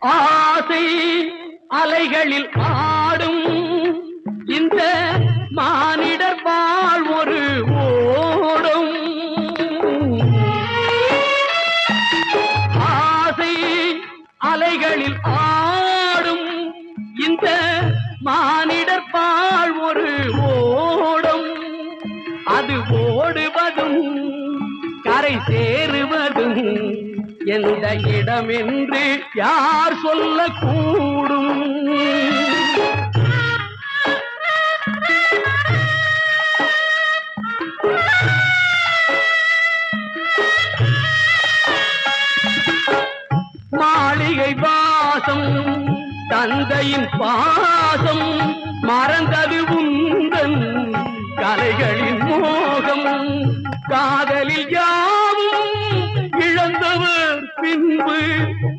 ஆசை அலைகளில் ஆடும் இந்த மானிடர் வாழ் ஒரு ஓடும். ஆசை அலைகளில் ஆடும் இந்த மானிடர் வாழ் ஒரு ஓடும். அது ஓடுவதும் கரை சேருவதும் எந்த இடமென்று யார் சொல்லக்கூடும்? மாளிகை வாசம் தந்தையின் பாசம் மறந்தது உந்தன் கலைகளின் மோகம். காதலில் யார் பின்பு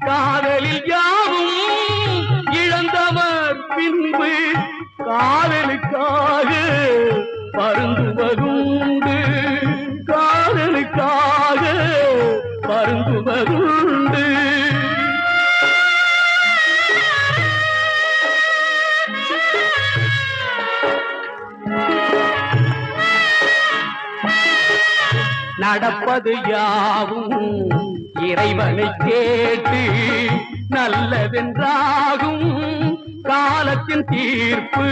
காதலில் யாவும் இழந்தவர் பின்பு காதலுக்காக பருந்துவதுண்டு காதலுக்காக பருந்துவதுண்டு நடப்பது யாவும் இறைவனை கேட்டு நல்லதென்றாகும் காலத்தின் தீர்ப்பு.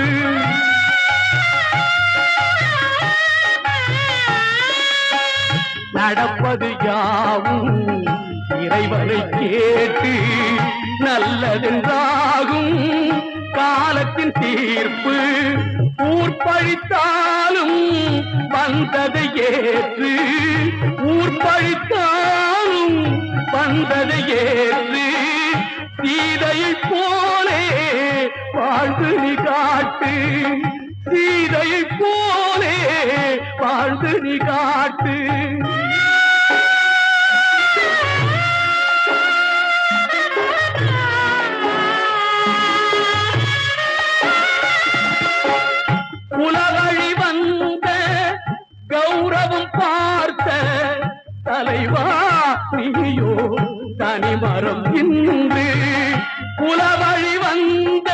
நடப்பது யாவும் இறைவனை கேட்டு நல்லதென்றாகும் காலத்தின் தீர்ப்பு. ஊர்பழித்தாலும் வந்ததை ஏற்று ஊர்பழித்த வந்ததை ஏற்று சீதையை போலே வாழ்ந்து நீ காட்டு. சீதையை போலே வாழ்ந்து நீ காட்டு. வரும் இன்று உலவழி வந்த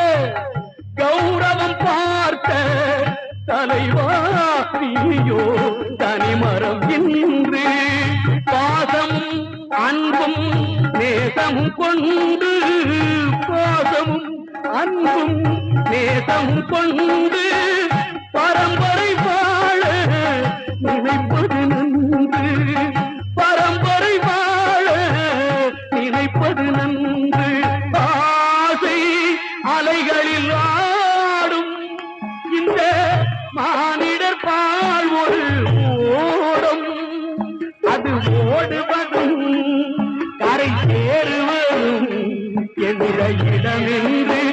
கௌரவம் பார்த்த தலைவாரியோ நீயோ தனிமரம் இன்று. பாசமும் அன்பும் நேசமும் கொண்டு. பாசமும் அன்பும் நேசமும் கொண்டு. ஓடுவதும் கரை சேருவதும் எதிர இடமின்றி